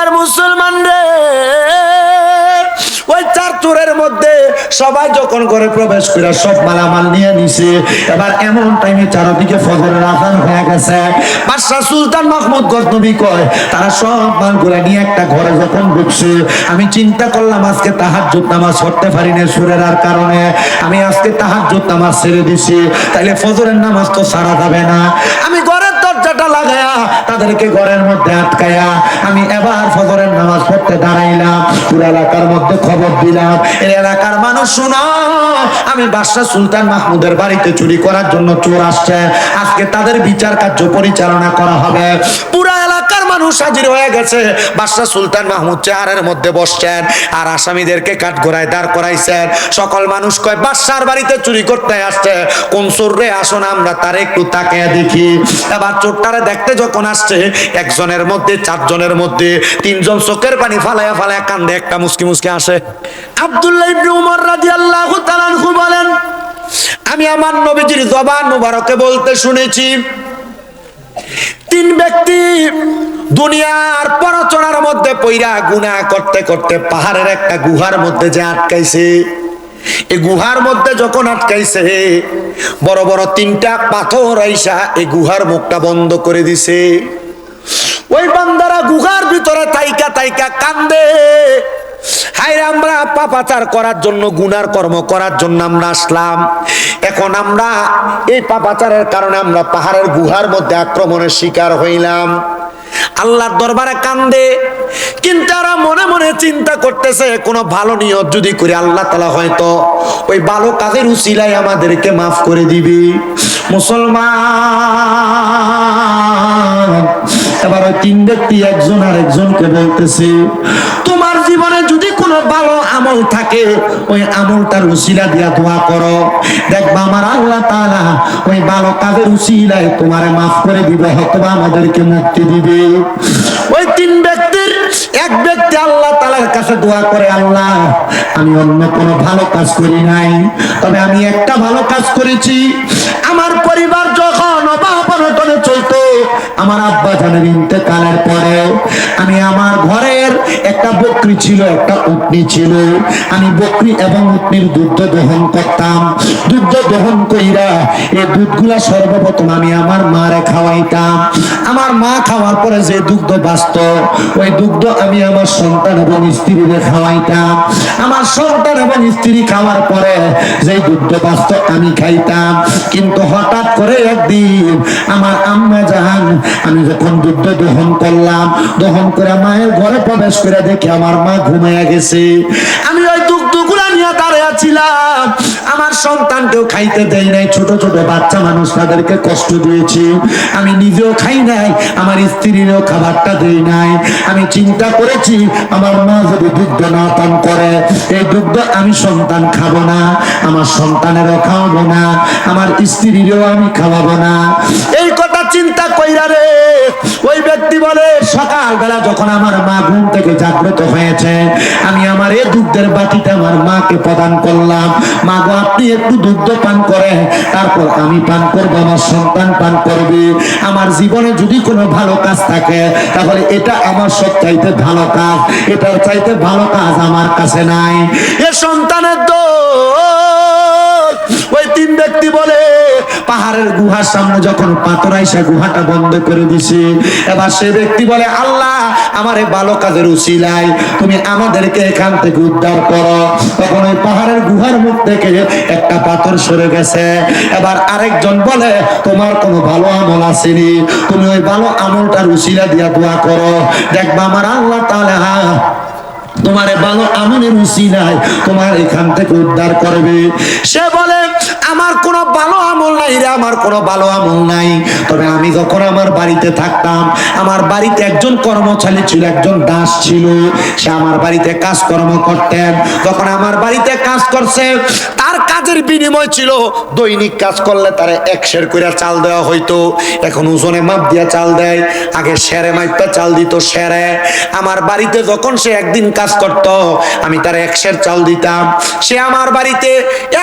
দুনিয়ার মুসলমান রে। ওই চার চোরের মধ্যে সবাই যখন করে প্রবেশ করে সব মালামাল নিয়ে নিছে, এবার এমন টাইমে চারদিকে ফজরের আজান হয়ে গেছে। বাদশাহ সুলতান মাহমুদ গজনবী কয়, তারা সব মাল করে নিয়ে একটা ঘরে যখন ঢুকছে, আমি চিন্তা করলাম আজকে তাহাজ্জুদ নামাজ পড়তে পারি না সুরের আর কারণে। আমি আজকে তাহাজ্জুদ নামাজ ছেড়ে দিছি, তাইলে ফজরের নামাজ তো সারা যাবে না। আমি ঘরের দরজাটা লাগায়া তাদেরকে ঘরের মধ্যে আটকায়া আমি এবার ফজরের নামাজ পড়তে দাঁড়াইলাম। পুরো এলাকার মধ্যে খবর দিলাম। এলাকার মানুষ শুনো। আমি বাদশাহ সুলতান মাহমুদের বাড়িতে চুরি করার জন্য চোর আসছে। আজকে তাদের বিচার কার্য পরিচালনা করা হবে। পুরা এলাকার মানুষ হাজির হয়ে গেছে। বাদশাহ সুলতান মাহমুদ চেয়ারের মধ্যে বসছেন আর আসামিদেরকে কাঠগড়ায় দাঁড় করাইছেন। সকল মানুষ কয় বাদশার বাড়িতে চুরি করতে আসছে। কোন চোররে আসুন আমরা তার একটু তাকিয়ে দেখি। এবার চোরটারে দেখতে যখন আসছে, একজনের মধ্যে, চারজনের মধ্যে, তিনজন চোখের পানি ফালায়া ফালায়া কান্দে, একটা মুসকি মুসকি আসে আব্দুল্লাহ ইবনে উমর রাদিয়াল্লাহু তাআলা বলেন, আমি আমার নবীজির জবান মুবারকে বলতে শুনেছি, তিন ব্যক্তি দুনিয়ার পরচনার মধ্যে পইরা গুনাহ করতে করতে পাহাড়ের একটা গুহার মধ্যে যে আটকাইছে। এই গুহার মধ্যে যখন আটকাইছে, বড় বড় তিনটা পাথর আইসা এই গুহার মুখটা বন্ধ করে দিছে। ওই বান্দারা গুহার ভিতরে তাইকা তাইকা কান্দে। হাইরে আমরা পাপাচার করার জন্য, গুনার কর্ম করার জন্য আমরা আসলাম। এখন আমরা এই পাপাচারের কারণে আমরা পাহাড়ের গুহার মধ্যে আক্রমণের শিকার হইলাম। আল্লাহর দরবারে কান্দে, কিন্তু তারা মনে মনে চিন্তা করতেছে, কোনো ভালো নিয়ত যদি করে আল্লাহ তালা হয়তো ওই ভালো কাজের উচিলাই আমাদেরকে মাফ করে দিবি। মুসলমান, এবার ওই তিন ব্যক্তি একজন আর একজনকে বলতেছে জীবনে যদি কোনো ভালো আমল থাকে, ওই আমলটার উসিলা দিয়া দোয়া করো। দেখবা আমার আল্লাহ তাআলা ওই ভালো কাজের উসিলায় তোমারে মাফ করে দিবে হয়তো আমাদেরকে মুক্তি দিবে। ওই তিন ব্যক্তির, এক ব্যক্তি আল্লাহ তাআলার কাছে দোয়া করে, আল্লাহ, আমি অন্য কোনো ভালো কাজ করি নাই, তবে আমি একটা ভালো কাজ করেছি। আমার পরিবার যখন অভাব অনটনে চলতো, আমার আব্বা জানের ইন্তেকালের পরে আমি আমার ঘরের একটা বকরি ছিল, একটা উটনি ছিল। আমি বকরি এবং উটনির দুধ দহন করতাম। দুধ দহন কইরা এই দুধগুলা সর্বপ্রথম আমি আমার মারে খাওয়াইতাম। আমার মা খাওয়ার পরে যে দুগ্ধ বাঁচত, ওই দুগ্ধ আমি আমার সন্তান এবং স্ত্রীরে খাওয়াইতাম। আমার সন্তান এবং স্ত্রী খাওয়ার পরে যে দুগ্ধ বাঁচত আমি খাইতাম। কিন্তু হঠাৎ করে একদিন আমার আম্মা জাহান, আমি যখন দুধ দহন করলাম, দহন করে মায়ের ঘরে প্রবেশ করে দেখি আমার মা ঘুমাইয়া গেছে। আমি ওই নিয়ে ছিলাম আমার সন্তানকেও খাইতে নাই। ছোট ছোট বাচ্চা মানুষ তাদেরকে কষ্ট দিয়েছি। আমি নিজেও খাই নাই, আমার স্ত্রীরও খাবারটা দেই নাই। আমি চিন্তা করেছি, আমার মা যদি দুগ্ধ না পান করে, এই দুগ্ধ আমি সন্তান খাব না, আমার সন্তানেরও খাওয়াবো না, আমার স্ত্রীরও আমি খাওয়াবো না। এই কথা চিন্তা কইরা রে, ওই ব্যক্তি বলে, সকালবেলা যখন আমার মা ঘুম থেকে জাগ্রত হয়েছে, আমি আমার এই দুগ্ধের বাটিতে আমার মাকে প্রদান করলাম। মা গো, আপনি একটু দুগ্ধ পান করেন, তারপর আমি পান করব, আমার সন্তান পান করবে। আমার জীবনে যদি কোনো ভালো কাজ থাকে, তাহলে এটা আমার সব চাইতে ভালো কাজ, এটার চাইতে ভালো কাজ আমার কাছে নাই। এ সন্তানের দোষ ওই তিন ব্যক্তি বলে, পাহাড়ের গুহার সামনে যখন পাথর আইসা গুহাটা বন্ধ করে দিছে। এবার সে ব্যক্তি বলে, আল্লাহ, আমার এই ভালো কাজের উচিলাই তুমি আমাদেরকে এখান থেকে উদ্ধার করো। তখন ওই পাহাড়ের গুহার মুখ থেকে একটা পাথর সরে গেছে। এবার আরেকজন বলে, তোমার কোনো ভালো আমল আসেনি। তুমি ওই ভালো আমলটার উচিলা দিয়া দোয়া করো। দেখবা আমার আল্লাহ তাআলা তোমারে ভালো আমলের উসিলায় তোমার এখান থেকে উদ্ধার করবে। সে বলে আমার কোনো ভালো আমল নাই রে, আমার কোনো ভালো আমল নাই। তবে আমি যখন আমার বাড়িতে থাকতাম, আমার বাড়িতে একজন কর্মচারী ছিল, একজন দাস ছিল। সে আমার বাড়িতে কাজকর্ম করতেন। যখন আমার বাড়িতে কাজ করছে, তার কাজের বিনিময় ছিল। দৈনিক কাজ করলে তারা এক শের করে চাল দেওয়া হইতো। এখন ওজনে মাপ দিয়া চাল দেয়, আগে সেরে মাইপটা চাল দিত সেরে আমার বাড়িতে যখন সে একদিন কাজ করত, আমি তার এক শের চাল দিতাম। সে আমার বাড়িতে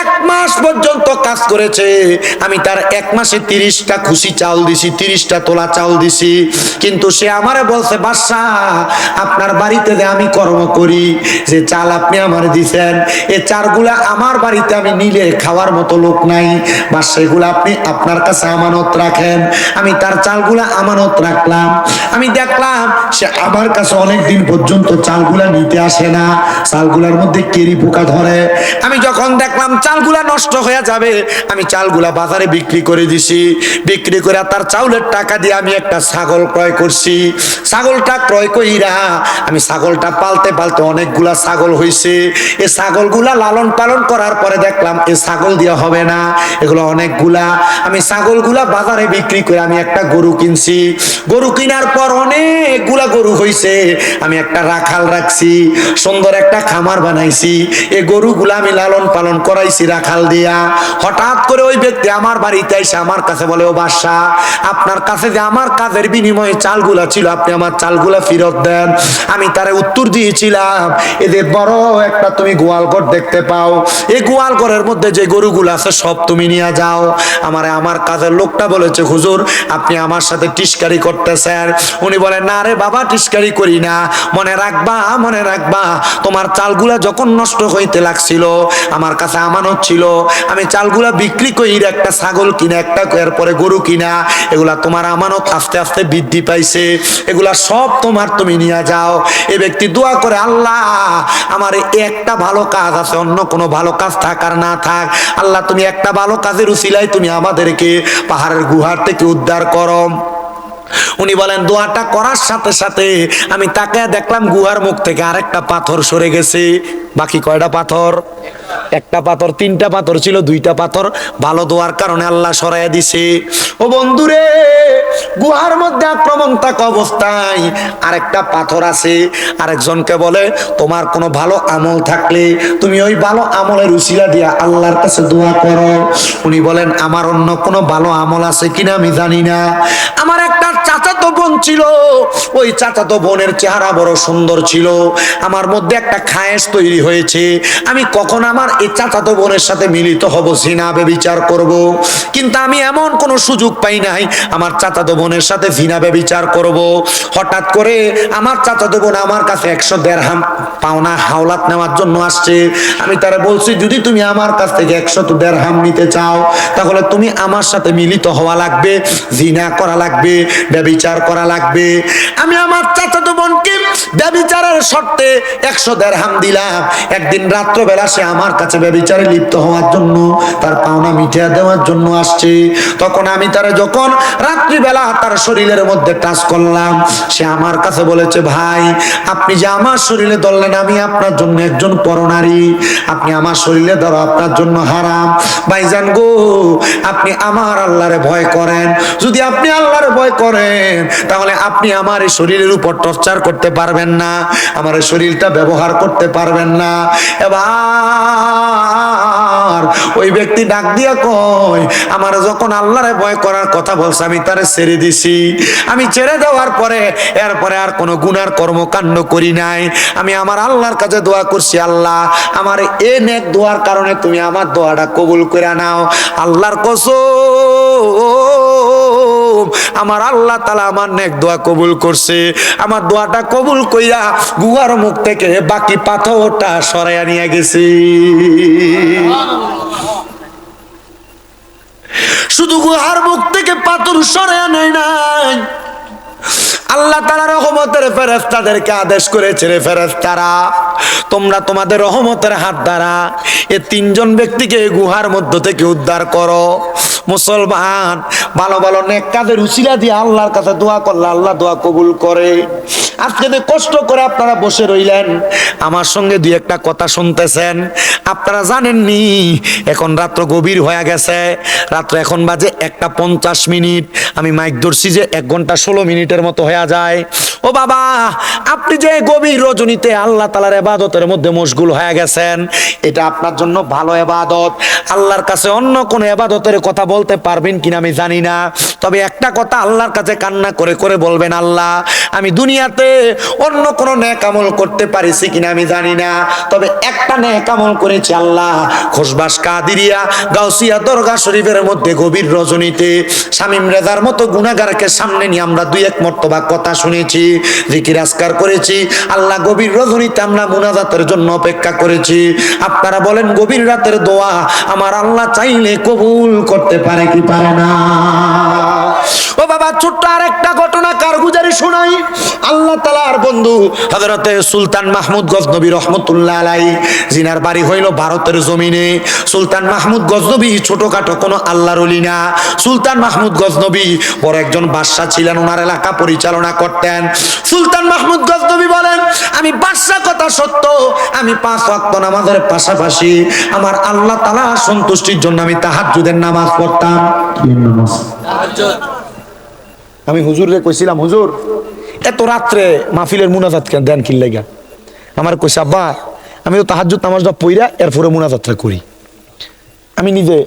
এক মাস পর্যন্ত কাজ করেছে। আমি তার এক মাসে তিরিশটা খুশি চাল দিছি, তিরিশটা তোলা চাল দিছি। কিন্তু সে আমারে বলছে, বাদশা, আপনার বাড়িতে যে আমি কর্ম করি, যে চাল আপনি আমার দিছেন, এ চারগুলা আমার বাড়িতে আমি নিলে খাওয়ার মতো লোক নাই। বা সেগুলো আপনি আপনার কাছে আমানত রাখেন। আমি তার চালগুলা আমানত রাখলাম। আমি দেখলাম সে আমার কাছে অনেক দিন পর্যন্ত চালগুলা নিতে আসে না। চালগুলার মধ্যে কেরি পোকা ধরে। আমি যখন দেখলাম চালগুলা নষ্ট হয়ে যাবে, আমি চালগুলা বাজারে বিক্রি করে দিছি। বিক্রি করে তার চাউলের টাকা দিয়ে আমি একটা ছাগল ক্রয় করছি। ছাগলটা ক্রয় কইরা আমি ছাগলটা পালতে পালতে অনেকগুলা ছাগল হইছে। এই ছাগলগুলা লালন পালন করার পরে দেখলাম ছাগল দিয়া হবে না, এগুলো অনেকগুলা। আমি ছাগলগুলা বাজারে বিক্রি করে আমি একটা গরু কিনছি। গরু কেনার পর অনেকগুলা গরু হইছে, আমি একটা রাখাল রাখছি, সুন্দর একটা খামার বানাইছি। এই গরুগুলা আমি লালন পালন করাইছি রাখাল দিয়া। হঠাৎ করে ওই ব্যক্তি আমার বাড়িতে এসে আমার কাছে বলে, ও বাসা আপনার কাছে যে আমার কাজের বিনিময়ে চালগুলা ছিল, আপনি আমার চালগুলা ফেরত দেন। আমি তারে উত্তর দিয়েছিলাম, এদের বড় একটা তুমি গোয়ালঘর দেখতে পাও। এই গোয়ালঘরের মধ্যে যে গরুগুলো আছে, সব তুমি নিয়ে যাও। আমার আমার কাজের লোকটা বলেছে, হুজুর, আপনি আমার সাথে টিস্কারি করতেছেন। উনি বলেন না রে বাবা, টিস্কারি করি না। মনে রাখবা মনে রাখবা, তোমার চালগুলা যখন নষ্ট হইতে লাগছিল, আমার কাছে আমানত ছিল। আমি চালগুলা বিক্রি করি, একটা ছাগল কিনা, একটা এরপরে গরু কিনা, এগুলা তোমার আমানত আস্তে আস্তে বৃদ্ধি পাইছে। এগুলা সব তোমার তুমি নিয়ে যাও। এ ব্যক্তি দোয়া করে, আল্লাহ, আমার একটা ভালো কাজ আছে, অন্য কোনো ভালো কাজ থাকার না থাক। আল্লাহ, তুমি একটা ভালো কাজের উসিলাই তুমি আমাদেরকে পাহাড়ের গুহার থেকে উদ্ধার করো। উনি বলেন, দোয়াটা করার সাথে সাথে আমি তাকে দেখলাম গুহার মুখ থেকে আরেকটা পাথর সরে গেছে। বাকি কয়টা পাথর? একটা পাথর, তিনটা পাথর ছিল, দুইটা পাথর। ভালো দোয়ার কারণে আল্লাহ সরাইয়া দিছে। ও বন্ধুরে গুহার তাক অবস্থায়। আরেকটা পাথর আছে, আরেকজনকে বলে, তোমার কোনো ভালো আমল থাকলে তুমি ওই ভালো আমলের উচিলা দিয়া আল্লাহর কাছে দোয়া করো। উনি বলেন, আমার অন্য কোনো ভালো আমল আছে কিনা আমি জানি না। আমার একটা বোন ছিল ওই চাচাতো বোনের চেহারা বড় সুন্দর ছিল আমার মধ্যে একটা খায়েশ তৈরি হয়েছে আমি কখন আমার এই চাচাতো বোনের সাথে মিলিত হব জিনাবে বিচার করব। কিন্তু আমি এমন কোনো সুযোগ পাই নাই, আমার চাচাতো বোনের সাথে জিনাবে বিচার করব। হঠাৎ করে আমার চাচাতো বোন আমার কাছে একশো দেড়হাম পাওনা হাওলাত নেওয়ার জন্য আসছে আমি তারা বলছি, যদি তুমি আমার কাছ থেকে একশো তো দেড়হাম নিতে চাও, তাহলে তুমি আমার সাথে মিলিত হওয়া লাগবে, জিনা করা লাগবে ব্যবিচার করা লাগবে। আমি আমার চাচাতো বোনকে ব্যবিচারের শর্তে একশো দেড়হাম দিলাম। একদিন রাত্রবেলা সে আমার কাছে ব্যবিচারে লিপ্ত হওয়ার জন্য, তার পাওনা মিটিয়ে দেওয়ার জন্য আসছে। তখন আমি তারা যখন রাত্রিবেলা তার শরীরের মধ্যে টাচ করলাম, সে আমার কাছে বলেছে, ভাই, আপনি যে আমার শরীরে ধরলেন, আমি আপনার জন্য একজন পরনারী। আপনি আমার শরীরে ধরো, আপনার জন্য হারাম। ভাইজান গো, আপনি আমার আল্লাহরে ভয় করেন। যদি আপনি আল্লাহরে ভয় করেন, তাহলে আপনি আমার এই শরীরের উপর টর্চার করতে পারবেন না, আমার শরীরটা ব্যবহার করতে পারবেন না। এবার ওই ব্যক্তি ডাক দিয়া কয়, আমার যখন আল্লাহরে ভয় করার কথা বলছে, আমি তারে ছেড়ে দিছি। আমি ছেড়ে দেওয়ার পরে, এরপরে আর কোনো গুনার কর্মকাণ্ড করি নাই। আমি আমার আল্লাহর কাছে দোয়া করছি, আল্লাহ, আমার এ নেক দোয়ার কারণে তুমি আমার দোয়াটা কবুল করে নাও। আল্লাহর কসম আমার আল্লাহ তালা আমার নেক দোয়া কবুল করছে। আমার দোয়াটা কবুল কইরা গুহার মুখ থেকে বাকি পাথরটা সরাইয়া নিয়ে গেছি। শুধু গুহার মুখ থেকে পাথর সরাইয়া নেয় নাই। আল্লাহ তালা রহমতের ফেরেস্তাদেরকে আদেশ করেছে রে ফেরেস্তারা তোমরা তোমাদের রহমতের হাত দ্বারা এ তিনজন ব্যক্তিকে গুহার মধ্য থেকে উদ্ধার করো। মুসলমান, ভালো ভালো নেক কাজের উচিলা দিয়ে আল্লাহর কাছে দোয়া করলে আল্লাহ দোয়া কবুল করে। আজকে যে কষ্ট করে আপনারা বসে রইলেন, আমার সঙ্গে দুই একটা কথা শুনতেছেন। আপনারা জানেননি, এখন রাত্র গভীর হয়ে গেছে। রাত্র এখন বাজে একটা পঞ্চাশ মিনিট। আমি মাইক ধরছি যে এক ঘণ্টা ষোলো মিনিটের মতো হয়ে যায়। ও বাবা, আপনি যে গভীর রজনীতে আল্লাহ তালার এবাদতের মধ্যে মশগুল হয়ে গেছেন, এটা আপনার জন্য ভালো এবাদত। আল্লাহর কাছে অন্য কোনো এবাদতের কথা বলতে পারবেন কিনা আমি জানি না। তবে একটা কথা আল্লাহর কাছে কান্না করে করে বলবেন, আল্লাহ, আমি দুনিয়াতে অন্য কোন ন্যাক আমল করতে পারিছি কিনা আমি জানি না। তবে একটা ন্যাক আমল করেছি আল্লাহ খোসবাস কাদিরিয়া, গাউসিয়া দরগা শরীফের মধ্যে গভীর রজনীতে। শামিম রেজার মতো গুনাগারকে সামনে নিয়ে আমরা দুই এক মর্তবা কথা শুনেছি, জিকির আসকার করেছি। আল্লাহ গভীর রজনীতে আমরা মুনাজাতের জন্য অপেক্ষা করেছি। আপনারা বলেন, গভীর রাতের দোয়া আমার আল্লাহ চাইলে কবুল করতে পারে কি পারে না? ও বাবা, ছোট্ট আর একটা ঘটনা কারগুজারি শোনাই। আল্লাহ তালার বন্ধু হজরতে সুলতান মাহমুদ গজনবী রহমতুল্লাহ আলাই। জিনার বাড়ি হইল ভারতের জমিনে। সুলতান মাহমুদ গজনবী ছোটখাটো কোনো আল্লাহর না। সুলতান মাহমুদ গজনবী বড় একজন বাদশাহ ছিলেন ওনার এলাকা পরিচালনা করতেন। সুলতান মাহমুদ গজনবী বলেন আমি বাদশাহ কথা সত্য আমি পাঁচ ওয়াক্ত নামাজের পাশাপাশি আমার আল্লাহ তালা সন্তুষ্টির জন্য আমি তাহাজ্জুদের নামাজ পড়তাম। কি নামাজ। আমি হুজুরে কইছিলাম হুজুর এত রাত্রে মাহফিলের মুনাজাত কেন দেন কি লেগা? আমার কইছে, আব্বা আমি তো তাহাজ্জুদ নামাজটা পইরা এরপরে মুনাজাতটা করি। আমি নিজে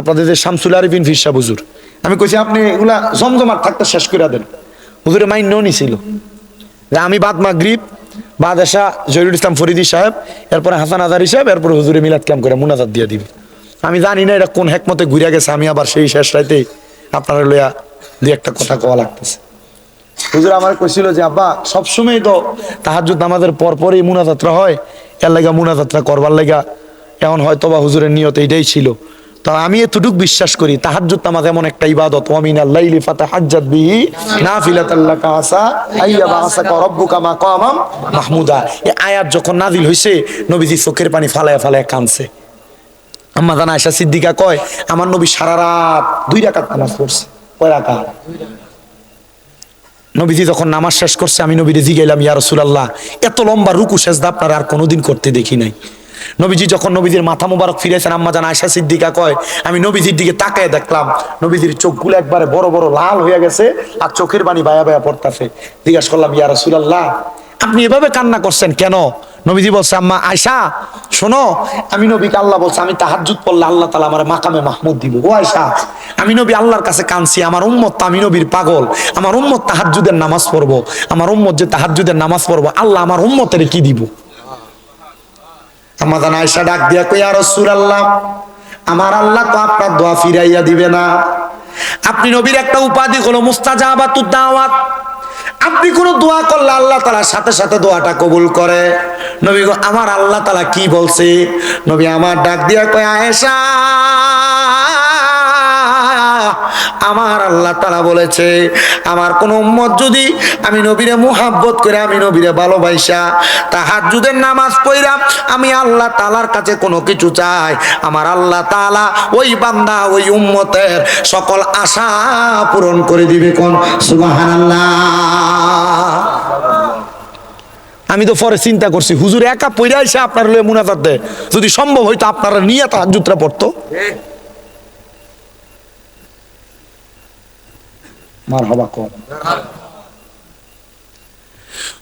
আপনাদের যে শামসুল আরিফিন ফিরসা হুজুর, আমি কইছি, আপনি এগুলা জমজমাট থাকতে শেষ করে দেন। হুজুরে মাইন নিছিল। যে আমি বাদ মাগরিব, বাদ এসা জহিরুল ইসলাম ফরিদি সাহেব, এরপরে হাসান আজারি সাহেব, এরপরে হুজুরে মিলাদ ক্যাম করে মুনাজাত দিয়ে দিবে। আমি জানি না এটা কোন হেকমতে ঘুরে গেছে, আমি আবার সেই শেষ রাইতে আপনারা লইয়া দুই একটা কথা কওয়া লাগতেছে। হুজুর আমার কইছিল যে, আব্বা সবসময় তো তাহাজুদ নামাজের পর পরই মুনাযাত্রা হয়। এর লাগা মুনাযাত্রা করবার লাগা এখন হয়তো বা হুজুরের নিয়ত এইটাই ছিল। তো আমি এতটুক বিশ্বাস করি, তাহাজ্জুদ নামাজ এমন একটা ইবাদত। ওয়ামিন আল্লাইলি ফাতাহাজ্জাত বিহি নাফিলাতাল্লাকা আসা, আইয়া বাসাকা রাব্বুকা মাকামাম মাহমুদা। এই আয়াত যখন নাজিল হইছে, নবীজি চোখের পানি ফালায়া ফালায়া কানছে আম্মা জানা আয়সা সিদ্দিকা কয়, আমার নবী সারা রাত দুই রাকাত নামাজ পড়ছে, কয় রাকাত? নবীজি যখন নামাজ শেষ করছে, আমি নবীরে জিগাইলাম, ইয়া রসুলাল্লাহ, এত লম্বা রুকু সেজদা আপনারা আর কোনোদিন করতে দেখি নাই। নবীজি যখন নবীজির মাথা মোবারক ফিরেছেন আম্মা জান আয়সা সিদ্দিকা কয়, আমি নবীজির দিকে তাকায় দেখলাম, নবীজির চোখগুলো একবারে বড় বড় লাল হয়ে গেছে আর চোখের বাণী বায়া বায়া পড়তাছে। জিজ্ঞাসা করলাম, ইয়া রাসূলুল্লাহ আপনি এভাবে কান্না করছেন কেন? নবীজি বলছে, আম্মা আয়সা শোনো, আমি নবীকে আল্লাহ বলছে, আমি তাহাজ্জুদ পড়লে আল্লাহ তালা আমার মাকামে মাহমুদ দিব। ও আয়সা আমি নবী আল্লাহর কাছে কানছি আমার উম্মত আমি নবীর পাগল, আমার উম্মত তাহাজ্জুদের নামাজ পড়ব, আমার উম্মত যে তাহাজ্জুদের নামাজ পড়ব, আল্লাহ আমার উম্মতের কি দিব? আমাদান আয়সা ডাক দিয়া কই আর সুর আল্লাহ আমার আল্লাহ তো আপনার দোয়া ফিরাইয়া দিবে না। আপনি নবীর একটা উপাধি হলো মুস্তাজাবাতুদ দাওয়াত। আপনি কোন দোয়া করলে আল্লাহ তালা সাথে সাথে দোয়াটা কবুল করে। নবী আমার আল্লাহ তালা কি বলছে? নবী আমার ডাক দিয়া কয়, আয়েশা! আমার আল্লাহ তালা বলেছে, আমার কোন উম্মত যদি আমি নবীরে মুহাব্বত করে, আমি নবীরে ভালোবাসা, তাহাজ্জুদের নামাজ পড়াম আমি আল্লাহ তালার কাছে কোনো কিছু চাই, আমার আল্লাহ তালা ওই বান্দা, ওই উম্মতের সকল আশা পূরণ করে দিবে কোন? সুবহানাল্লাহ। আমি তো পরে চিন্তা করছি, হুজুর একা পইরা এসে আপনার লয়ে মুনাজাত দেয়, যদি সম্ভব হইতো আপনারা নিয়ে তাহাজ্জুদটা পড়তো। মার হবা কম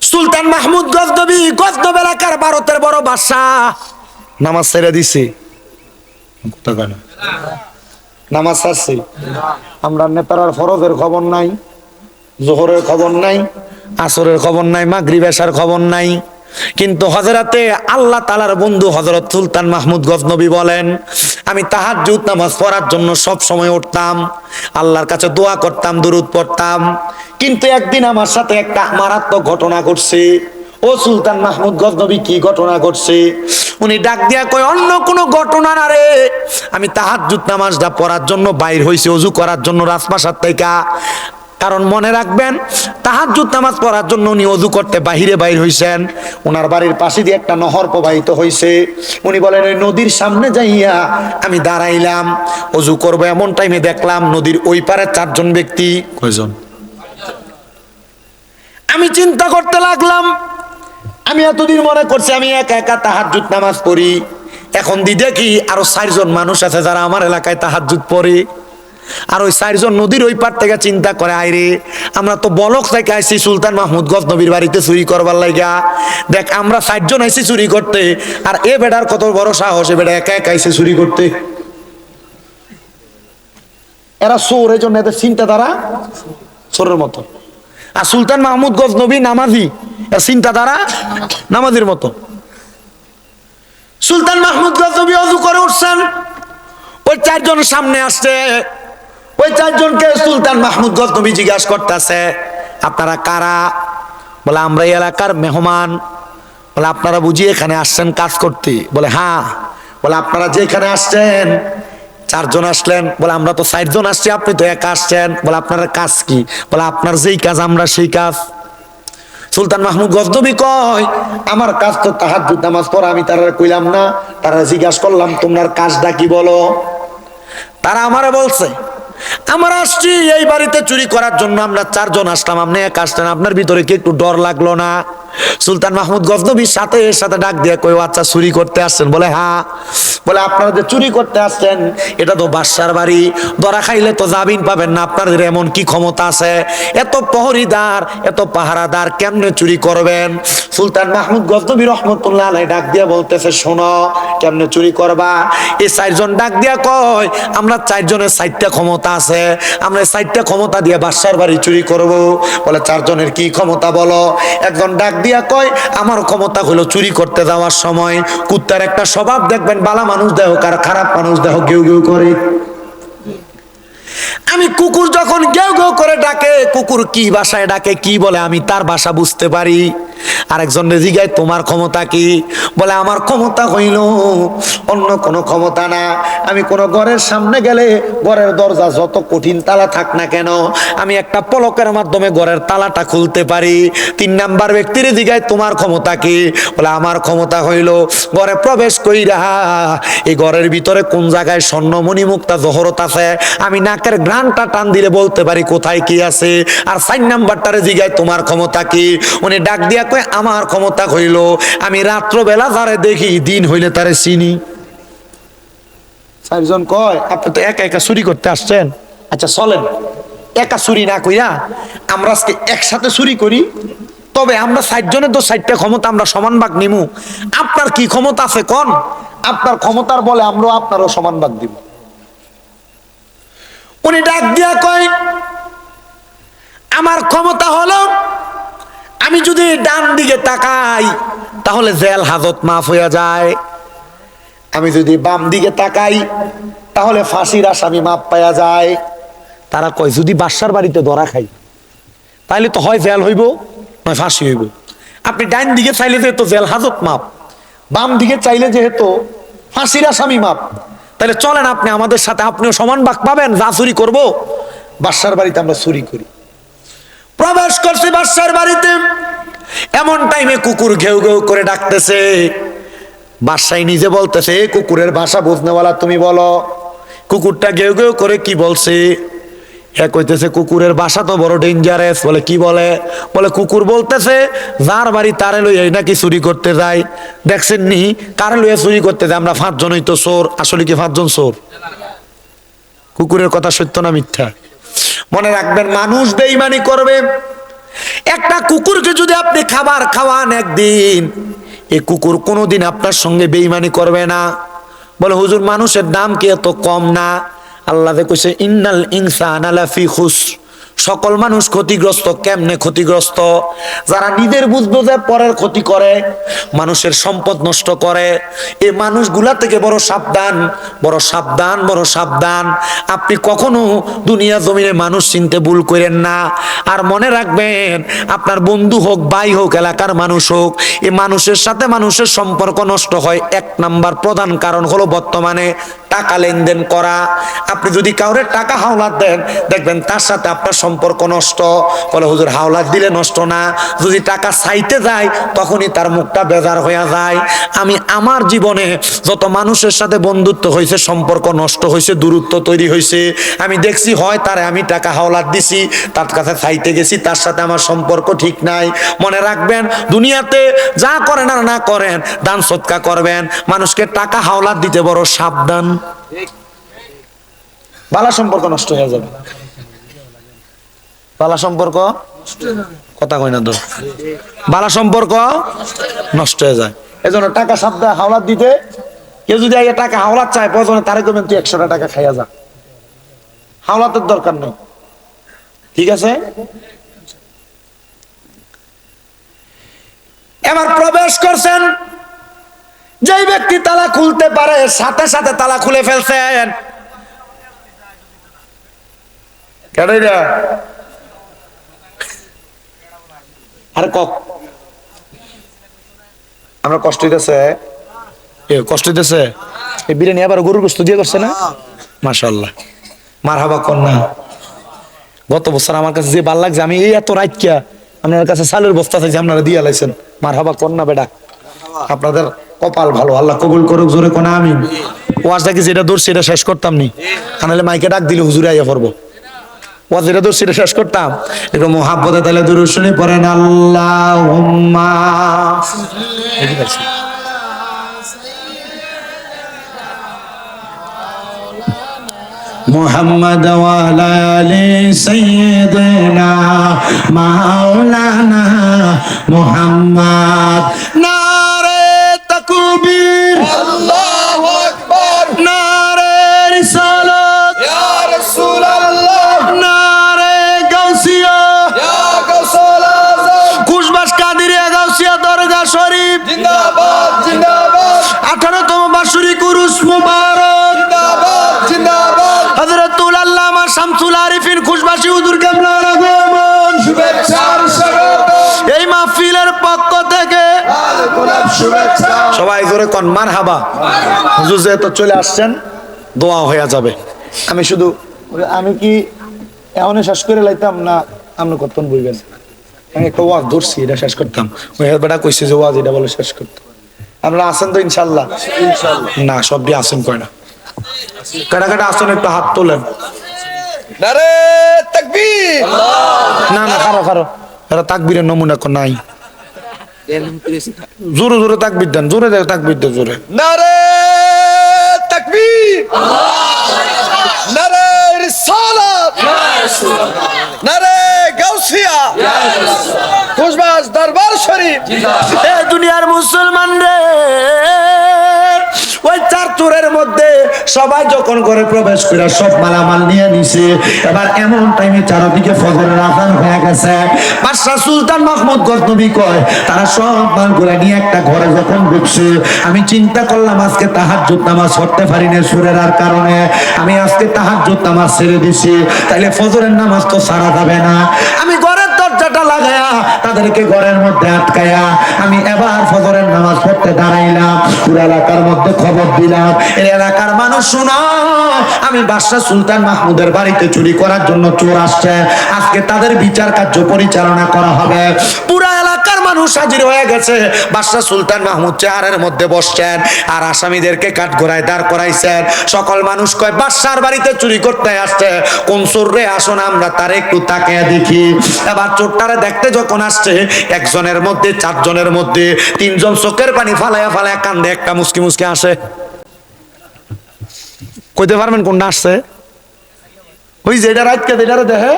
সুলতান মাহমুদ গজনবী গজনব এলাকার ভারতের বড় বাসা নামাজ ছেড়ে দিছে। নামাজ ছাড়ছে। আমরা নেতারার ফরজের খবর নাই জোহরের খবর নাই আসরের খবর নাই মাগরিব বেশার খবর নাই। কিন্তু হজরতে আল্লাহ তালার বন্ধু হজরত সুলতান মাহমুদ গজনবী বলেন, আমি তাহাজ্জুদ নামাজ পড়ার জন্য সব সময় উঠতাম, আল্লাহর কাছে দোয়া করতাম, দুরুদ পড়তাম। কিন্তু একদিন আমার সাথে একটা মারাত্মক ঘটনা ঘটছে। ও সুলতান মাহমুদ গজনবী কি ঘটনা ঘটছে? উনি ডাক দিয়া কয়, অন্য কোনো ঘটনা না রে। আমি তাহাজ্জুদ নামাজটা পড়ার জন্য বাইর হইছে, অজু করার জন্য রাজপ্রাসাদ থেকে। কারণ মনে রাখবেন তাহাজ্জুদ নামাজ পড়ার জন্য উনি অজু করতে বাহিরে বাইর হইছেন। ওনার বাড়ির পাশে দিয়ে একটা নহর প্রবাহিত হইছে। উনি বলেন ওই নদীর সামনে যাইয়া আমি দাঁড়াইলাম অজু করব এমন টাইমে দেখলাম নদীর ওই পারে চারজন ব্যক্তি। কয়জন? আমি চিন্তা করতে লাগলাম আমি এতদিন মনে করছি আমি একা একা তাহাজ্জুদ নামাজ পড়ি। এখন দি দেখি আরও চারজন মানুষ আছে যারা আমার এলাকায় তাহাজ্জুদ পড়ে। আর ওই চারজন নদীর ওই পার থেকে চিন্তা করে আইরে আমরা তো বলক থেকে আইসি সুলতান মাহমুদ গজ নবীর বাড়িতে চুরি করবার লাইগা। দেখ, আমরা চারজন আইছি চুরি করতে, আর এ বেটার কত বড় সাহস, এ বেটা একা একা আইছে চুরি করতে। এরা চোর, এই জন্য এদের চিন্তাধারা চোরের মতো। আর সুলতান মাহমুদ গজ নবী নামাজি, এর চিন্তাধারা নামাজির মতো। সুলতান মাহমুদ গজ নবী অজু করে উঠছেন, ওই চারজন সামনে আসছে ওই চারজনকে সুলতান মাহমুদ গজনবী জিজ্ঞাসা করতেছে, আপনারা কারা? বলে, আমরা এই এলাকার মেহমান। বলে, আপনারা বুঝি এখানে আসছেন কাজ করতে? বলে হ্যাঁ। বলে, আপনারা যে এখানে আসছেন, চারজন আসলেন। বলে, আমরা তো চারজন আসছি, আপনি তো একা আসছেন। বলে, আপনার কাজ কি? বলে, আপনার যেই কাজ, আমরা সেই কাজ। সুলতান মাহমুদ গজনবী কয়, আমার কাজ তো তাহার নামাজ পড়া, আমি তারা কইলাম না। তারা জিজ্ঞাসা করলাম তোমার কাজটা কি বলো? তারা আমারে বলছে আমরা আসছি, এই বাড়িতে চুরি করার জন্য আমরা চারজন আসলাম। আপনি এক আসলেন, আপনার ভিতরে কি একটু ডর লাগল না? সুলতান মাহমুদ গজনবীর সাথে এর সাথে ডাক দিয়ে কই "ও আচ্ছা চুরি করতে আসছেন? বলে হ্যাঁ। বলে, আপনারা যে চুরি করতে আসছেন, এটা তো বাদশার বাড়ি। ধরা খাইলে তো জামিন পাবেন না। আপনাদের এমন কি ক্ষমতা আছে? এত প্রহরীদার এত পাহারাদার কেমনে চুরি করবেন? সুলতান মাহমুদ গজনবী রহমতুল্লাহ আলাই ডাক দিয়ে বলতেছে, শোনো, কেমনে চুরি করবা? এই চারজন ডাক দিয়া কয়, আমরা চারজনের চারটা ক্ষমতা আছে। আমরা চারটা ক্ষমতা দিয়ে বাদশার বাড়ি চুরি করব। বলে, চারজনের কি ক্ষমতা বলো? একজন ডাক দিয়া কয়, আমার ক্ষমতা হলো চুরি করতে যাওয়ার সময়। কুত্তার একটা স্বভাব দেখবেন, বালা মানুষ দেহ কার খারাপ মানুষ দেহ কেউ কেউ করে। আমি কুকুর যখন গেউ গেউ করে ডাকে, কুকুর কি ভাষায় ডাকে, কি বলে আমি তার ভাষা বুঝতে পারি। আরেকজন জিগায় তোমার ক্ষমতা কি? বলে, আমার ক্ষমতা হইল অন্য কোনো ক্ষমতা না। আমি কোনো ঘরের সামনে গেলে ঘরের দরজা যত কঠিন তালা থাক না কেন, আমি একটা পলকের মাধ্যমে ঘরের তালাটা খুলতে পারি। তিন নাম্বার ব্যক্তির জিগায় তোমার ক্ষমতা কি? বলে, আমার ক্ষমতা হইল ঘরে প্রবেশ কইরা, এই ঘরের ভিতরে কোন জায়গায় স্বর্ণমণি মুক্তা জহরত আছে, আমি নাকের গ্রানটা টান দিলে বলতে পারি, কোথায় কি আছে? আর সাইন নাম্বারটারে জিগায় তোমার ক্ষমতা কি? উনি ডাক দিয়া কয়, আমার ক্ষমতা হইল। আমি রাত্রবেলা যারে দেখি, দিন হইলে তারে চিনি। চারজন কয়, আপনি তো একা একা চুরি করতে আসছেন? আচ্ছা চলেন। একা চুরি না কইরা আমরা আজকে একসাথে চুরি করি। তবে আমরা ষাটজনের তো ষাটটা ক্ষমতা আমরা সমান ভাগ নিমু। আপনার কি ক্ষমতা আছে, কোন? আপনার ক্ষমতার বলে আমরাও আপনারও সমান ভাগ দিব। উনি ডাক দিয়া কয়, আমার ক্ষমতা হলো, আমি যদি ডান দিকে তাকাই, তাহলে জেল হাজত মাফ হইয়া যায়। আমি যদি বাম দিকে তাকাই, তাহলে ফাঁসির আসামি মাপ পাওয়া যায়। তারা কয়, যদি বাসার বাড়িতে ধরা খাই তাহলে তো হয় জেল হইব, নয় ফাঁসি হইব। আপনি ডাইন দিকে চাইলে যেহেতু জেল হাজত মাপ, বাম দিকে চাইলে যেহেতু ফাঁসির আসামি মাপ তাহলে চলেন আপনি আমাদের সাথে আপনিও সমান বাক পাবেন যা চুরি করব। বাদশার বাড়িতে আমরা চুরি করি। প্রবেশ করছে বাদশার বাড়িতে। এমন টাইমে কুকুর ঘেউ ঘেউ করে ডাকতেছে। বাদশাই নিজে বলতেছে কুকুরের ভাষা বুঝনেওয়ালা তুমি বলো। কুকুরটা ঘেউ ঘেউ করে কি বলছে? এ কইতেছে, কুকুরের বাসা তো বড় ডেঞ্জারাস বলে, কি বলে? বলে, কুকুর বলতেছে, যার বাড়ি তারে লইয়াই নাকি চুরি করতে যায়। দেখছেন নি কারে লইয়া চুরি করতে যায়? আমরা পাঁচজনই তো চোর। আসলে কি পাঁচজন চোর? কুকুরের কথা সত্য না মিথ্যা? মনে রাখবেন, মানুষ বেইমানি করবে। একটা কুকুরকে যদি আপনি খাবার খাওয়ান একদিন, এই কুকুর কোনোদিন আপনার সঙ্গে বেইমানি করবে না। বলে, হুজুর, মানুষের দাম কি এত কম না? আল্লাহ কইছে ইন্নাল ইনসান আলাফি খুস সকল মানুষ ক্ষতিগ্রস্ত, কেমনে ক্ষতিগ্রস্ত? যারা নিজের বুঝব যে পরের ক্ষতি করে, মানুষের সম্পদ নষ্ট করে, এ মানুষগুলা থেকে বড় সাবধান বড় সাবধান বড় সাবধান। আপনি কখনো দুনিয়া জমিনে মানুষ চিনতে ভুল করেন না। আর মনে রাখবেন, আপনার বন্ধু হোক, ভাই হোক, এলাকার মানুষ হোক, এ মানুষের সাথে মানুষের সম্পর্ক নষ্ট হয়। এক নাম্বার প্রধান কারণ হলো বর্তমানে টাকা লেনদেন করা। আপনি যদি কাউরে টাকা হাওলাত দেন, দেখবেন তার সাথে আপনার সম্পর্ক নষ্ট বলে হুজুর হাওলাত দিলে নষ্ট না। যদি টাকা চাইতে যায় তখনই তার মুখটা বেজার হয়ে যায়। আমি আমার জীবনে যত মানুষের সাথে বন্ধুত্ব হয়েছে সম্পর্ক নষ্ট হয়েছে দূরত্ব তৈরি হয়েছে আমি দেখছি হয় তারে আমি টাকা হাওলাত দিছি তার কাছে চাইতে গেছি তার সাথে আমার সম্পর্ক ঠিক নাই। মনে রাখবেন দুনিয়াতে যা করেন আর না করেন দান সৎকা করবেন। মানুষকে টাকা হাওলাত দিতে বড় সাবধান। বালা সম্পর্ক নষ্ট হয়ে যাবে। বালা সম্পর্ক? কথা কই না তো। বালা সম্পর্ক? নষ্ট হয়ে যায়। এজন্য টাকা সাবধান হাওলাত দিতে। কেউ যদি আগে টাকা হাওলাত চায়, প্রয়োজনে তারে করবেন তুই একশোটা টাকা খাইয়া যা। হাওলাতের দরকার নেই। ঠিক আছে? এবার প্রবেশ করছেন। যেই ব্যক্তি তালা খুলতে পারে সাথে সাথে তালা খুলে ফেলছেন। কেন এটা আরে কক আমরা কষ্ট হইতেছে। এ কষ্ট হইতেছে? এই বিরিয়ানি আবার গরুর গোস্ত দিয়ে করছে না? মাশাল্লাহ মার হাবা কন্যা। গত বছর আমার কাছে যে ভালো লাগছে আমি এই এত রাত কিয়া আপনার কাছে সালের বস্তা চাইছি আপনারা দিয়ে লাইছেন। মার হাবা কন্যা বেটা। আপনাদের কপাল ভালো আল্লাহ কবুল করুক জোরে কোনা আমি ওয়াজটা কি যেটা দূর সেটা শেষ করতাম নি। আনালে মাইকে ডাক দিলে হুজুরে আইয়া পড়ব। ওয়াজ যেটা দূর সেটা শেষ করতাম একটু মোহাব্বতে তাহলে দূর শুনে পড়েন আল্লাহ محمد وعلى آل سيدنا مولانا محمد نعرة تكبير الله শামসুল আরিফিন খুশবাসী শুভেচ্ছার স্বাগত। এই মাহফিলের পক্ষ থেকে সবাই জোরে কন মার হাবা হুজুর যেহেতু চলে আসছেন দোয়া হয়ে যাবে। আমি শুধু আমি কি এমন শেষ করে লাইতাম না? আপনি কতক্ষণ বলবেন আমি একটা ওয়াজ ধরছি এটা শেষ করতাম। ওই বেটা কইছে যে ওয়াজ এটা বলে শেষ করতাম আপনারা আছেন তো ইনশাল্লাহ না সব দিয়ে আসেন কয় না? কাটা কাটা আসেন একটু হাত তোলেন। না না খারো খারো। এরা তাকবীরের নমুনা কোন নাই। জোরে জোরে তাকবীর দেন জোরে দেন তাকবীর দেন জোরে। নারে তাকবীর। নারে রিসালাত নারে গাউসিয়া। খুশবাস দরবার শরীফ। এ দুনিয়ার মুসলমান রে ওই চার চোরের মধ্যে সবাই যখন করে প্রবেশ করে সব মালামাল নিয়ে নিছে, এবার এমন টাইমে চারদিকে ফজরের আজান হয়ে গেছে। বাদশাহ সুলতান মাহমুদ গজনবী কয়, তারা সব মাল করে নিয়ে একটা ঘরে যখন ঢুকছে, আমি চিন্তা করলাম আজকে তাহাজ্জুদ নামাজ পড়তে পারি না সুরের আর কারণে। আমি আজকে তাহাজ্জুদ নামাজ ছেড়ে দিছি, তাইলে ফজরের নামাজ তো সারা যাবে না। আমি ঘরের দরজাটা লাগায়া তাদেরকে ঘরের মধ্যে আটকায়া আমি এবার ফজরের নামাজ পড়তে দাঁড়াইলাম। পুরো এলাকার মধ্যে খবর দিলাম। এই এলাকার মানুষ শুনো, আমি বাদশাহ সুলতান মাহমুদের বাড়িতে চুরি করার জন্য চোর আসছে। আজকে তাদের বিচার কার্য পরিচালনা করা হবে। পুরা এলাকার মানুষ হাজির হয়ে গেছে। বাদশাহ সুলতান মাহমুদ চেয়ারের মধ্যে বসছেন আর আসামিদেরকে কাঠ ঘোড়ায় দাঁড় করাইছেন। সকল মানুষ কয়, বাদশার বাড়িতে চুরি করতে আসছে। কোন চোররে আসুন আমরা তার একটু তাকিয়ে দেখি। এবার চোরটারে দেখতে যখন আসছে, একজনের মধ্যে, চারজনের মধ্যে, তিনজন চোখের পানি ফালায়া ফালায়া কান্দে, একটা মুসকি মুসকি আসে। কইতে পারবেন কোনটা আসছে? ওই যে এটা রাতকে, এটারে দেখে?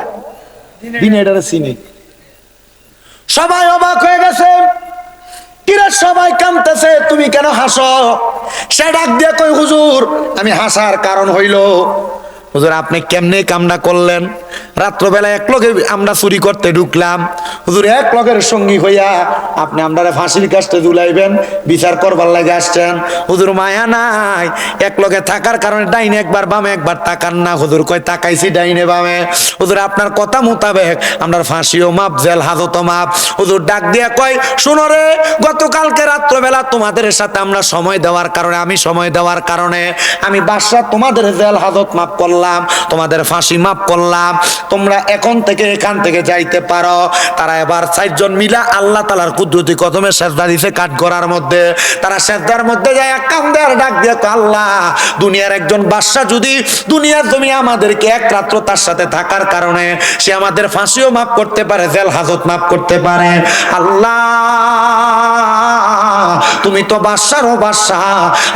দিনে এটারে চিনি। সবাই অবাক হয়ে গেছে। কিরে সবাই কামতেছে তুমি কেন হাসো? সে ডাক দিয়ে কই হুজুর, আমি হাসার কারণ হইল। হুজুর, আপনি কেমনে কামনা করলেন? রাত্রবেলা এক লগে আমরা চুরি করতে ঢুকলাম। হুজুর, এক লগের সঙ্গী হইয়া আপনি আমরা ফাঁসির কাছতে দুলাইবেন, বিচার করবার লাগে আসছেন। হুজুর, মায়া নাই। এক লগে থাকার কারণে ডাইনে একবার বামে, একবার তাকান না। হুজুর, কয় তাকাইছি ডাইনে বামে। হুজুর, আপনার কথা মোতাবেক আমরা ফাঁসিও মাপ, জেল হাজতও মাপ। হুজুর, ডাক দিয়া কয়, শুনো রে, গতকালকে রাত্রবেলা তোমাদের সাথে আমরা সময় দেওয়ার কারণে, আমি সময় দেওয়ার কারণে, আমি বাসা তোমাদের জেল হাজত মাপ করলাম। করলাম তোমাদের ফাঁসি মাফ করলাম। তোমরা এখন থেকে এখান থেকে যাইতে পারো। তারা এবার চারজন মিলা আল্লাহ তালার কুদরতি কদমে সেজদা দিছে কাঠ গড়ার মধ্যে। তারা সেজদার মধ্যে যায় এক কান্দে আর ডাক দিয়ে কয়, আল্লাহ দুনিয়ার একজন বাদশা যদি দুনিয়ার জমি আমাদেরকে এক রাত্র তার সাথে থাকার কারণে সে আমাদের ফাঁসিও মাফ করতে পারে জেল হাজত মাফ করতে পারে। আল্লাহ তুমি তো বাদশারও বাদশাহ।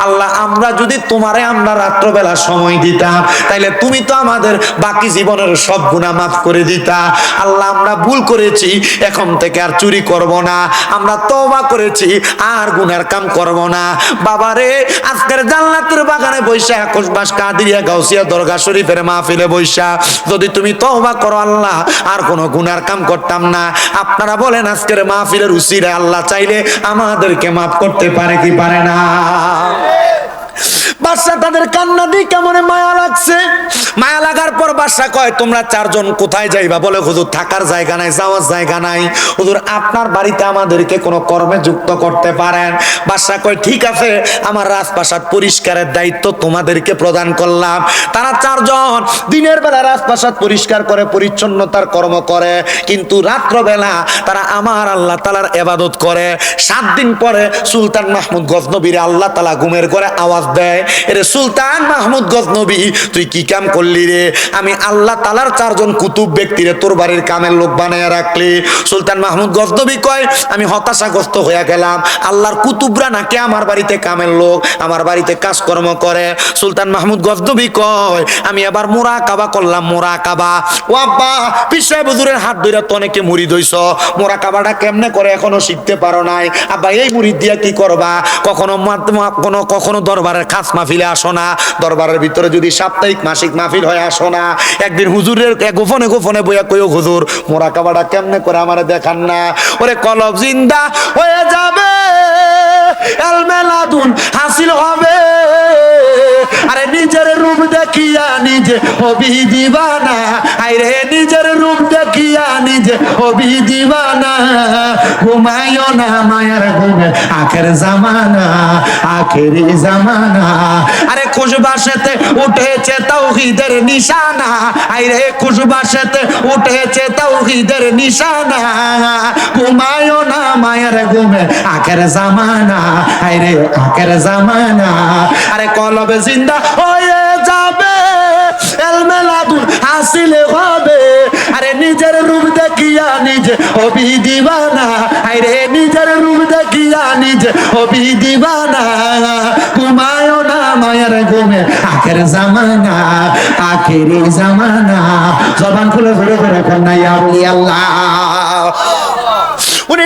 আল্লাহ আমরা যদি তোমারে আমরা রাত্রবেলা সময় দিতাম তাইলে তুমি তো আমাদের বাকি জীবনের সব গুণা মাফ করে দিতা। আল্লাহ, আমরা ভুল করেছি, এখন থেকে আর চুরি করব না। আমরা তওবা করেছি, আর গুনার কাম করব না। বাবারে, আজকের জান্নাতের বাগানে বৈশা একুশ বাস কাদিরিয়া গাউসিয়া দরগা শরীফের মাহফিলে বৈশা। যদি তুমি তওবা করো আল্লাহ, আর কোনো গুনার কাম করতাম না। আপনারা বলেন আজকের মাহফিলের উসিরে আল্লাহ চাইলে আমাদেরকে মাফ করতে পারে কি পারে না? বাদশা তাদের কান্না দিয়ে কেমন মায়া লাগছে? মায়া লাগার পর বাদশা কয়, তোমরা চারজন কোথায় যাইবা? বলে, হুজুর, থাকার জায়গা নাই, যাওয়ার জায়গা নাই। হুজুর, আপনার বাড়িতে আমাদেরকে কোনো কর্মে যুক্ত করতে পারেন? বাদশা কয়, ঠিক আছে, আমার রাজপ্রাসাদ পরিষ্কারের দায়িত্ব তোমাদেরকে প্রদান করলাম। তারা চারজন দিনের বেলা রাজপ্রাসাদ পরিষ্কার করে, পরিচ্ছন্নতার কর্ম করে, কিন্তু রাত্রবেলা তারা আমার আল্লাহ তালার এবাদত করে। সাত দিন পরে সুলতান মাহমুদ গজনবীর আল্লাহ তালা ঘুমের করে আওয়াজ দেয় এরে সুলতান মাহমুদ গজনবী তুই কি কাম করলি রে? আমি আল্লাহ তালার চারজন কুতুব ব্যক্তিরে তোর বাড়ির কামের লোক বানায় রাখলি। সুলতান মাহমুদ গজনবী কয়, আমি হতাশাগ্রস্ত হয়ে গেলাম। আল্লাহর কুতুবরা নাকি আমার বাড়িতে কামের লোক, আমার বাড়িতে কাজকর্ম করে। সুলতান মাহমুদ গজনবী কয়, আমি এবার মোরা কাবা করলাম মোরা কাবা ও আব্বা পিসায় বুজুরের হাত ধরে তো অনেকে মুড়ি দইছ মোরা কাবাটা কেমনে করে এখনও শিখতে পারো নাই? আব্বা, এই মুড়ি দিয়া কি করবা? কখনো কখনো দরবারের খাস মাহফিলে আসো না, দরবারের ভিতরে যদি সাপ্তাহিক, মাসিক মাহফিল হয়ে, আসো না। একদিন হুজুরের গোপনে গোপনে বইয়া কইও, হুজুর, মোরা কাবাডা কেমনে করে আমার দেখান না? ওরে কলব জিন্দা হয়ে যাবে, এলমেলাদুন হাসিল হবে। দেখিয়া নিজে হবি দিবানা। আরে নিজের রূপ দেখিয়া নিজে হবি দিবানা। ঘুমাইও না মায়ের ঘুমে আখের জামানা আখের জামানা। আরে খুশবাসেতে উঠেছে তৌহিদের নিশানা। আরে খুশবাসেতে উঠেছে তৌহিদের নিশানা। ঘুমাইও না মায়ের ঘুমে আখের জামানা। আরে আখের জামানা। আরে কলবে জিন্দা হয়ে হাসিলে হবে আরে নিজের রূপ দেখিয়া নিজে হবি দিবানা। আরে নিজের রূপ দেখিয়া নিজে হবি দিবানা। ঘুমায় না মায়ের ঘুমে, আখের জামানা আখের জামানা। জবান খুলে ধরে ধরে কন্যা আল্লাহ।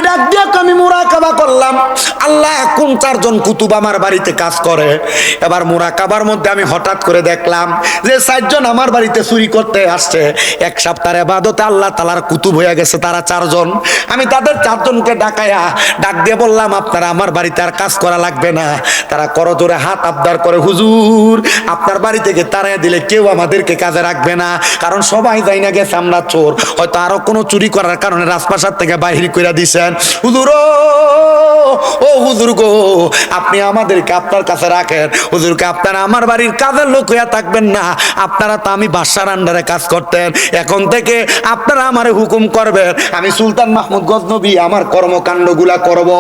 ডাক দিয়ে আমি মুরাকাবা করলাম। আল্লাহ কোন চারজন কুতুব আমার বাড়িতে কাজ করে। এবার মুরাকাবার মধ্যে আমি হঠাৎ করে দেখলাম যে চারজন আমার বাড়িতে চুরি করতে আসছে। এক সপ্তাহের এবাদতে আল্লাহ তালার কুতুব হয়ে গেছে তারা চারজন। আমি তাদের চারজনকে ডাকায়া ডাক দিয়ে বললাম, আপনারা আমার বাড়িতে আর কাজ করা লাগবে না। তারা করজোরে হাত আবদার করে, হুজুর, আপনার বাড়ি থেকে তারাই দিলে কেউ আমাদেরকে কাজে রাখবে না। কারণ সবাই যাই না গেছে আমরা চোর। হয়তো আরও কোনো চুরি করার কারণে রাজপ্রাসাদ থেকে বাহির করে দিছেন। হুজুর ও, ও হুজুর গো আপনি আমাদেরকে আপনার কাছে রাখেন। হুজুরকে আপনারা আমার বাড়ির কাজের লোক হইয়া থাকবেন না। আপনারা তো আমি বাসার আন্ডারে কাজ করতেন। এখন থেকে আপনারা আমার হুকুম করবেন আমি সুলতান মাহমুদ গজনবী আমার কর্মকাণ্ডগুলা করব।